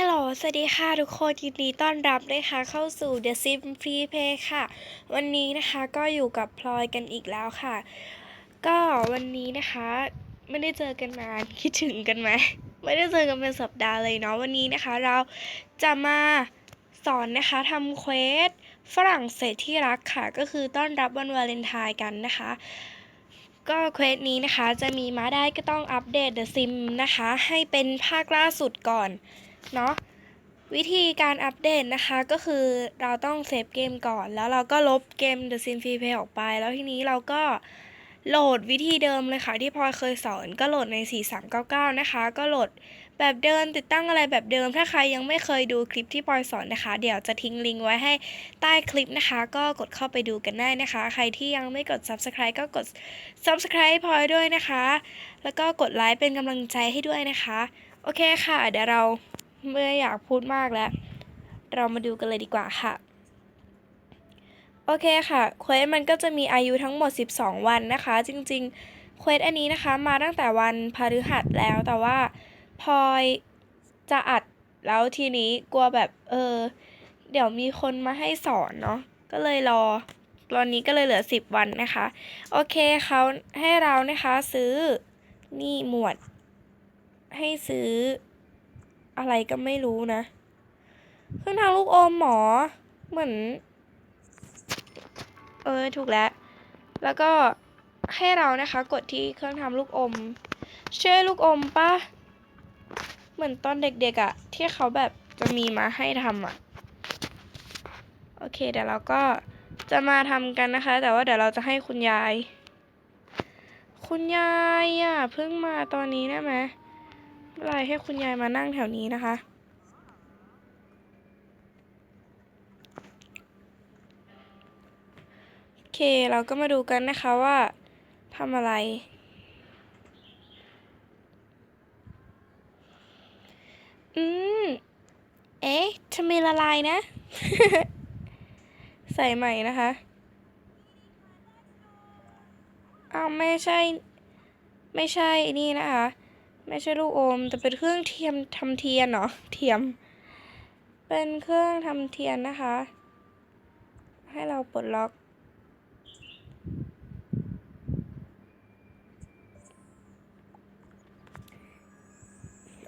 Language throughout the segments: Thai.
ฮัลโหล สวัสดีค่ะทุกคนยินดีต้อนรับนะคะเข้าสู่ The Sim Free Play ค่ะ วันนี้นะคะก็อยู่กับพลอยกันอีกแล้วค่ะ ก็วันนี้นะคะไม่ได้เจอกันนานคิดถึงกันไหม ไม่ได้เจอกันเป็นสัปดาห์เลยเนาะวันนี้นะคะ เราจะมาสอนนะคะทำเควสฝรั่งเศสที่รักค่ะ ก็คือต้อนรับวันวาเลนไทน์กันนะคะ ก็เควสนี้นะคะจะมีมาได้ก็ต้องอัปเดต The Sim นะคะ ให้เป็นภาคล่าสุดก่อน เนาะวิธีการอัปเดตนะคะก็คือเราต้องเซฟเกมก่อน แล้วเราก็ลบเกม The Sim Free Play ออกไป แล้วทีนี้เราก็โหลดวิธีเดิมเลยค่ะ ที่พลอยเคยสอนก็โหลดใน 4399 นะคะ ก็โหลดแบบเดิมติดตั้งอะไรแบบเดิม ถ้าใครยังไม่เคยดูคลิปที่พลอยสอนนะคะ เดี๋ยวจะทิ้งลิงก์ไว้ให้ใต้คลิปนะคะ ก็กดเข้าไปดูกันได้นะคะ ใครที่ยังไม่กด subscribe ก็กด subscribe พลอยด้วยนะคะ แล้วก็กดไลค์เป็นกำลังใจให้ด้วยนะคะ โอเคค่ะ เดี๋ยวเรา ไม่อยากพูดมากแล้ว เรามาดูกันเลยดีกว่าค่ะ โอเคค่ะเควสมันก็จะมีอายุทั้งหมด 12 วันนะคะ จริงๆเควสอันนี้นะคะมาตั้งแต่วันพฤหัสแล้วแต่ว่าพลอยจะอัดแล้วทีนี้กลัวแบบเออ เดี๋ยวมีคนมาให้สอนเนาะก็เลยรอตอนนี้ก็เลยเหลือ 10 วันนะคะ โอเคเขาให้เรานะคะซื้อนี่หมวด ให้ซื้อ อะไรก็ไม่รู้นะเครื่องทางลูกอมหมอ เหมือน เออ ถูกแล้ว แล้วก็ให้เรานะคะ กดที่เครื่องทำลูกอมเชื่อลูกอมปะเหมือนตอนเด็กๆอะ่ะ ที่เขาแบบจะมีมาให้ทำอะ่ะ โอเค เดี๋ยวเราก็จะมาทำกันนะคะ แต่ว่าเดี๋ยวเราจะให้คุณยาย คุณยายอะเพิ่งมาตอนนี้ได้ไหม ไม่เป็นไรให้คุณยายมานั่งแถวนี้นะคะ โอเคเราก็มาดูกันนะคะว่าทำอะไร อืม เอ๊ะทำไมละลายนะ ใส่ใหม่นะคะอ้าวไม่ใช่ ไม่ใช่นี่นะคะ ไม่ใช่ลูกอม แต่เป็นเครื่องเทียมทำเทียนเนาะเทียม เป็นเครื่องทำเทียนนะคะ ให้เราปลดล็อก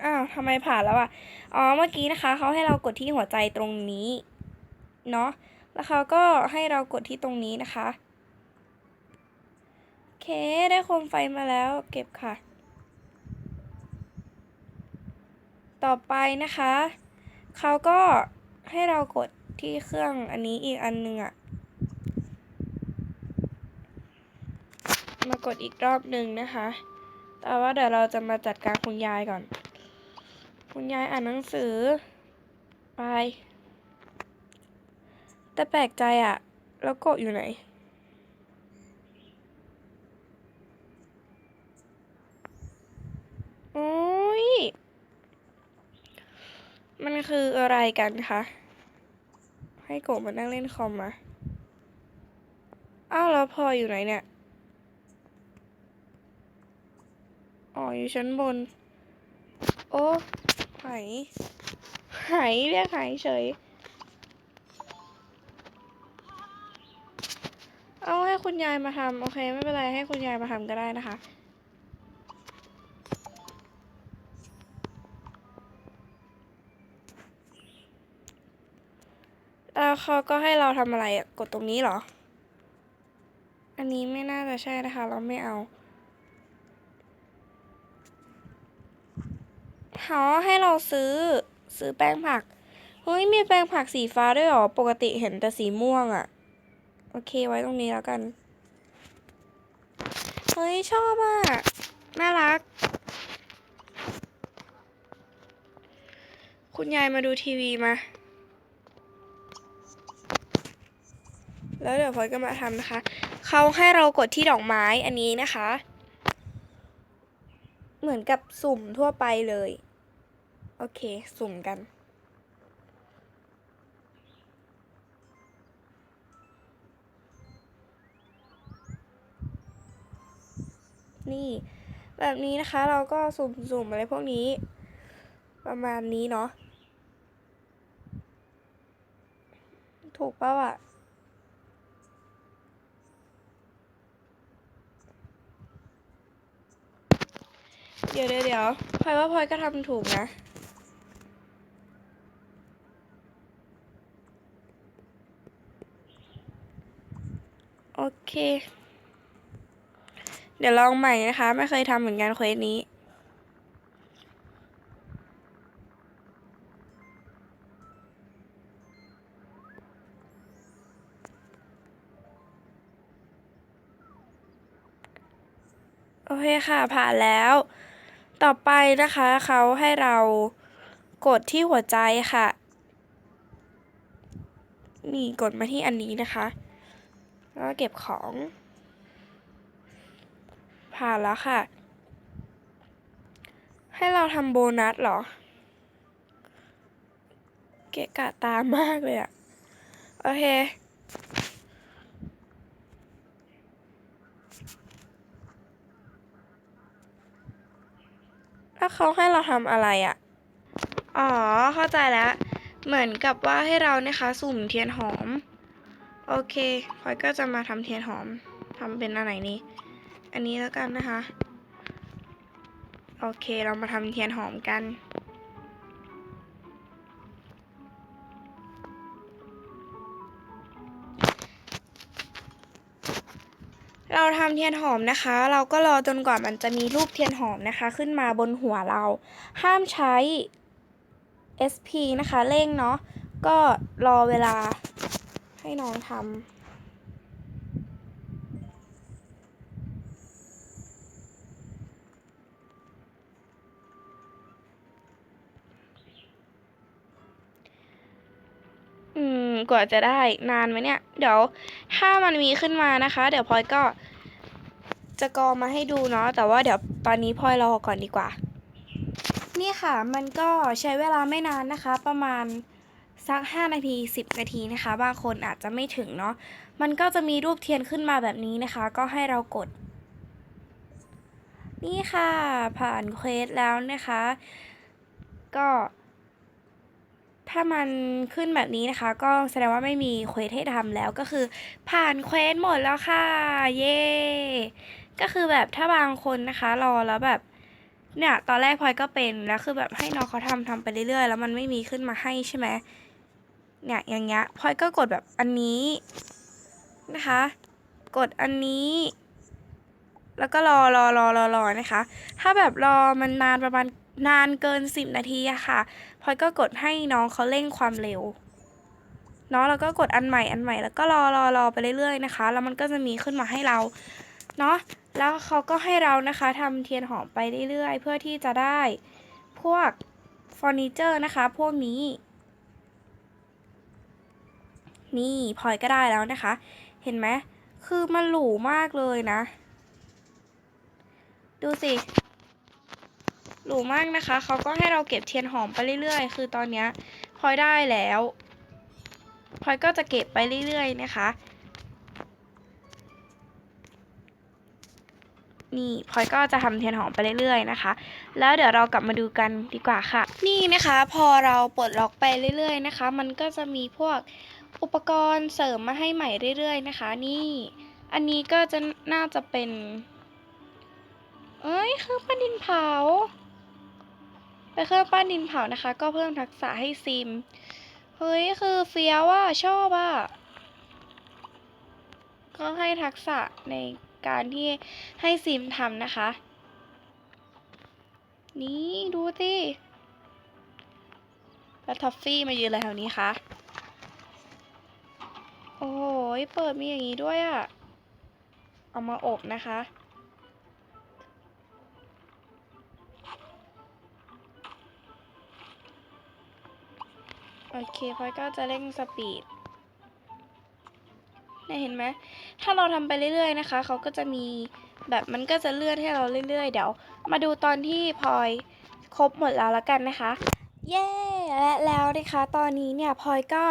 อ้าวทำไมผ่านแล้วอะ อ๋อ เมื่อกี้นะคะ เขาให้เรากดที่หัวใจตรงนี้ เนาะ แล้วเขาก็ให้เรากดที่ตรงนี้นะคะ โอเค ได้โคมไฟมาแล้ว เก็บค่ะ ต่อไปนะคะเขาก็ให้เรากดที่เครื่องอันนี้อีกอันหนึ่งอะมากดอีกรอบหนึ่งนะคะ แต่ว่าเดี๋ยวเราจะมาจัดการคุณยายก่อน คุณยายอ่านหนังสือ ไป แต่แปลกใจอะแล้วกดอยู่ไหน โอ้ย มันคืออะไรกันคะ ให้โกะมานั่งเล่นคอมมาอ้าวแล้วพอยอยู่ไหนเนี่ย อ๋ออยู่ชั้นบน โอ้หายหายเรียกหายเฉย เอาให้คุณยายมาทำโอเค ไม่เป็นไรให้คุณยายมาทำก็ได้นะคะ แล้วเขาก็ให้เราทำอะไรอะกดตรงนี้เหรอ อันนี้ไม่น่าจะใช่นะคะ เราไม่เอาเขาให้เราซื้อซื้อแป้งผัก เฮ้ย มีแป้งผักสีฟ้าด้วยหรอ ปกติเห็นแต่สีม่วงอะโอเคไว้ตรงนี้แล้วกัน เฮ้ย ชอบอะ น่ารัก คุณยายมาดูทีวีมา แล้วเดี๋ยวพลอยก็มาทำนะคะเขาให้เรากดที่ดอกไม้อันนี้นะคะ เหมือนกับสุ่มทั่วไปเลย โอเค สุ่มกันนี่แบบนี้นะคะเราก็สุ่มๆอะไรพวกนี้ ประมาณนี้เนาะถูกป่าวอะ ดี๋ยวเดี๋ยวเดี๋ยวพลอยว่าพลอยก็ทำถูกนะ โอเค เดี๋ยวลองใหม่นะคะ ไม่เคยทำเหมือนกันเควสนี้โอเคค่ะ ผ่านแล้ว ต่อไปนะคะเขาให้เรากดที่หัวใจค่ะ นี่กดมาที่อันนี้นะคะ แล้วเก็บของ ผ่านแล้วค่ะ ให้เราทำโบนัสเหรอ เกะกะตามากเลยอะโอเค เขาให้เราทำอะไรอะอ๋อ เข้าใจแล้ว เหมือนกับว่าให้เรานะคะ สุ่มเทียนหอม โอเคพอยก็จะมาทำเทียนหอมทำเป็นอันไหนนี้ อันนี้แล้วกันนะคะ โอเค เรามาทำเทียนหอมกัน เราทำเทียนหอมนะคะ เราก็รอจนกว่ามันจะมีรูปเทียนหอมนะคะ ขึ้นมาบนหัวเรา ห้ามใช้ SP นะคะเร่งเนาะก็รอเวลาให้น้องทำ อืม กว่าจะได้นานไหมเนี่ย เดี๋ยวถ้ามันมีขึ้นมานะคะ เดี๋ยวพลอยก็ จะกรอมาให้ดูเนาะแต่ว่าเดี๋ยวตอนนี้พลอยรอก่อนดีกว่า นี่ค่ะมันก็ใช้เวลาไม่นานนะคะ ประมาณสัก 5 นาที 10 นาทีนะคะ บางคนอาจจะไม่ถึงเนาะมันก็จะมีรูปเทียนขึ้นมาแบบนี้นะคะ ก็ให้เรากด นี่ค่ะ ผ่านเควสแล้วนะคะ ก็ ถ้ามันขึ้นแบบนี้นะคะ ก็แสดงว่าไม่มีเควสให้ทำแล้วก็คือ ผ่านเควสหมดแล้วค่ะ เย้ก็คือแบบถ้าบางคนนะคะรอแล้วแบบเนี่ยตอนแรกพลอยก็เป็นแล้วคือแบบให้น้องเขาทำทำไปเรื่อยๆ แล้วมันไม่มีขึ้นมาให้ใช่ไหมเนี่ยอย่างเงี้ยพลอยก็กดแบบอันนี้นะคะ กดอันนี้ แล้วก็รอรอรอรอรอนะคะ ถ้าแบบรอมันนานประมาณ นานเกินสิบนาทีอะค่ะพลอยก็กดให้น้องเขาเร่งความเร็วเนาะแล้วก็กดอันใหม่อันใหม่แล้วก็รอรอรอไปเรื่อยๆนะคะ แล้วมันก็จะมีขึ้นมาให้เราเนาะแล้วเขาก็ให้เรานะคะทำเทียนหอมไปเรื่อยๆ เพื่อที่จะได้พวกเฟอร์นิเจอร์นะคะ พวกนี้ นี่พลอยก็ได้แล้วนะคะ เห็นไหมคือมันหรูมากเลยนะ ดูสิ หรูมากนะคะ เขาก็ให้เราเก็บเทียนหอมไปเรื่อยๆ คือตอนนี้พลอยได้แล้วพลอยก็จะเก็บไปเรื่อยๆนะคะ นี่พลอยก็จะทำเทียนหอมไปเรื่อยๆนะคะ แล้วเดี๋ยวเรากลับมาดูกันดีกว่าค่ะ นี่นะคะ พอเราปลดล็อกไปเรื่อย ๆนะคะ มันก็จะมีพวกอุปกรณ์เสริมมาให้ใหม่เรื่อย ๆ นะคะ นี่ อันนี้ก็จะน่าจะเป็น เอ้ยเครื่องปั้นดินเผา เป็นเครื่องปั้นดินเผานะคะ ก็เพิ่มทักษะให้ซิม เฮ้ย คือเฟี้ยวอะ ชอบอะ ก็ให้ทักษะในการที่ให้ซิมทำนะคะ นี่ดูสิแล้วท็อฟฟี่มายืนอะไรแถวนี้คะโอ้โหเปิดมีอย่างนี้ด้วยอะ เอามาอบนะคะ อเคพลอยก็จะเร่งสปีดเนี่ยเห็นไหม ถ้าเราทำไปเรื่อยๆนะคะ เขาก็จะมีแบบมันก็จะเลื่อนให้เราเรื่อยๆ เดี๋ยว มาดูตอนที่พลอยครบหมดแล้วละกันนะคะ เย้ และแล้วนะคะ ตอนนี้เนี่ยพลอยก็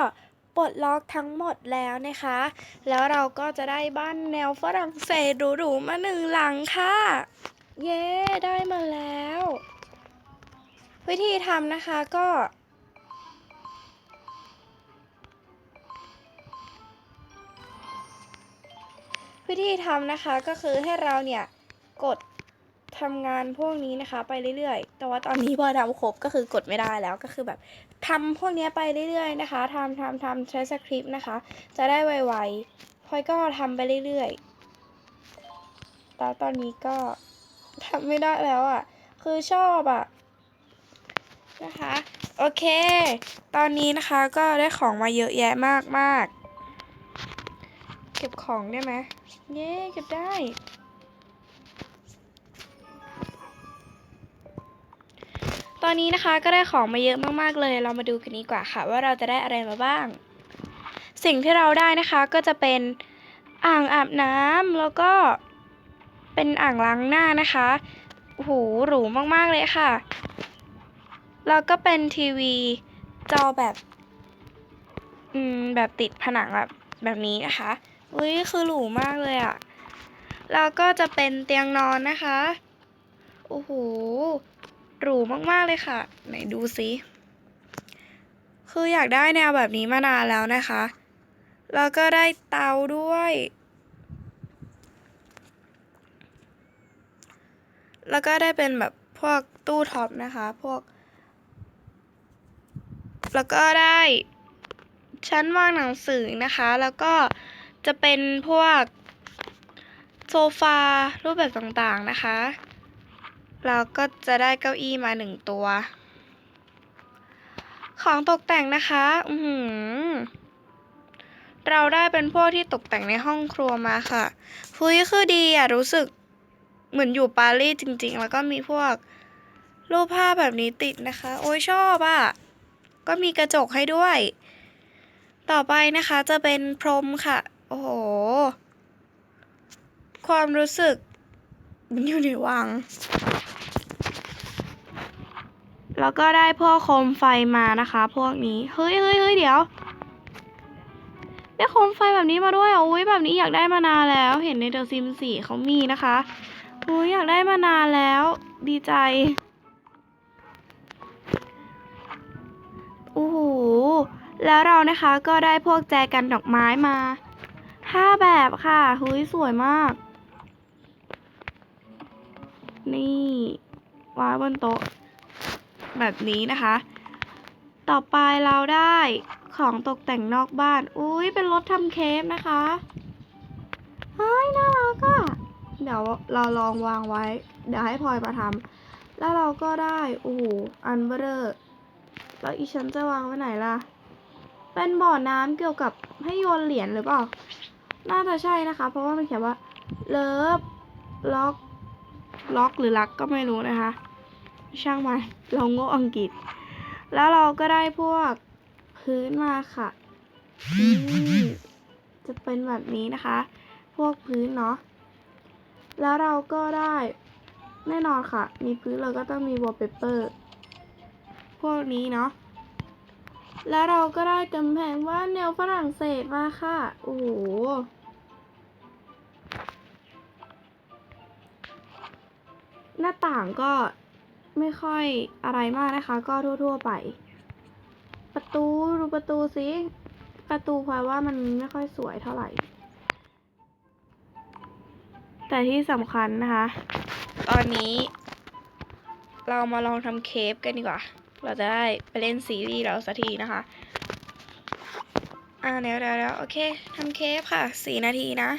ปลดล็อกทั้งหมดแล้วนะคะ แล้วเราก็จะได้บ้านแนวฝรั่งเศสหรูๆมาหนึ่งหลังค่ะ เย้ ได้มาแล้ว วิธีทำนะคะก็ วิธีทำนะคะก็คือให้เราเนี่ยกดทำงานพวกนี้นะคะไปเรื่อยๆ แต่ว่าตอนนี้พอทำครบก็คือกดไม่ได้แล้วก็คือแบบทำพวกนี้ไปเรื่อยๆนะคะทำทำทำใช้สคริปต์นะคะ จะได้ไวๆพอยก็ทำไปเรื่อยๆแล้วตอนนี้ก็ทำไม่ได้แล้วอะ คือชอบอะนะคะ โอเค ตอนนี้นะคะก็ได้ของมาเยอะแยะมากมากๆ เก็บของได้ไหมเย้เก็บได้ ตอนนี้นะคะก็ได้ของมาเยอะมากๆเลย เรามาดูกันดีกว่าค่ะ ว่าเราจะได้อะไรมาบ้าง สิ่งที่เราได้นะคะก็จะเป็นอ่างอาบน้ำแล้วก็เป็นอ่างล้างหน้านะคะโอ้โหหรูมากๆเลยค่ะ แล้วก็เป็นทีวีจอแบบ อืม แบบติดผนังแบบแบบนี้นะคะ อุ้ยคือหรูมากเลยอะแล้วก็จะเป็นเตียงนอนนะคะ โอ้โห หรูมากๆเลยค่ะ ไหนดูสิคืออยากได้แนวแบบนี้มานานแล้วนะคะ แล้วก็ได้เตาด้วย แล้วก็ได้เป็นแบบพวกตู้ท็อปนะคะ พวก แล้วก็ได้ชั้นวางหนังสือนะคะ แล้วก็ จะเป็นพวกโซฟารูปแบบต่างๆนะคะ เราก็จะได้เก้าอี้มาหนึ่งตัว ของตกแต่งนะคะ อือหือเราได้เป็นพวกที่ตกแต่งในห้องครัวมาค่ะคุยคือดีอะ รู้สึกเหมือนอยู่ปารีสจริง ๆ แล้วก็มีพวกรูปภาพแบบนี้ติดนะคะ โอ้ยชอบอะ ก็มีกระจกให้ด้วย ต่อไปนะคะจะเป็นพรมค่ะ โอ้โห ความรู้สึก มันอยู่ในวัง แล้วก็ได้พวกโคมไฟมานะคะ พวกนี้ เฮ้ยเฮ้ยเฮ้ยเดี๋ยว ได้โคมไฟแบบนี้มาด้วยอุ้ยแบบนี้อยากได้มานานแล้ว เห็นในเดอะซิมสี่เขามีนะคะอุ้ยอยากได้มานานแล้ว ดีใจโอ้โหแล้วเรานะคะก็ได้พวกแจกันดอกไม้มา ห้าแบบค่ะเฮ้ยสวยมาก นี่วางบนโต๊ะ แบบนี้นะคะ ต่อไปเราได้ของตกแต่งนอกบ้าน อุ้ยเป็นรถทำเค้กนะคะเฮ้ยน่ารักอะเดี๋ยวเราลองวางไว้ เดี๋ยวให้พลอยมาทำแล้วเราก็ได้ โอ้โห อันเบอร์แล้วอีฉันจะวางไว้ไหนล่ะ เป็นบ่อน้ำเกี่ยวกับให้โยนเหรียญหรือเปล่า น่าจะใช่นะคะ เพราะว่ามันเขียนว่าเลิฟล็อกล็อกหรือลักก็ไม่รู้นะคะ ช่างมันเราโง่อังกฤษ แล้วเราก็ได้พวกพื้นมาค่ะนี่จะเป็นแบบนี้นะคะ พวกพื้นเนาะแล้วเราก็ได้แน่นอนค่ะ มีพื้นเราก็ต้องมีวอลเปเปอร์พวกนี้เนาะแล้วเราก็ได้กำแพงว่าแนวฝรั่งเศสมาค่ะ โอ้โห หน้าต่างก็ไม่ค่อยอะไรมากนะคะ ก็ทั่ว ๆ ไป ประตูดูประตูสิประตูพลอยว่ามันไม่ค่อยสวยเท่าไหร่ แต่ที่สำคัญนะคะ ตอนนี้ เรามาลองทำเคปกันดีกว่า เราจะได้ไปเล่นซีรีส์เราสักทีนะคะ อ่าเดี๋ยวเดี๋ยวเดี๋ยวโอเคทำเคปค่ะสี่นาทีนะ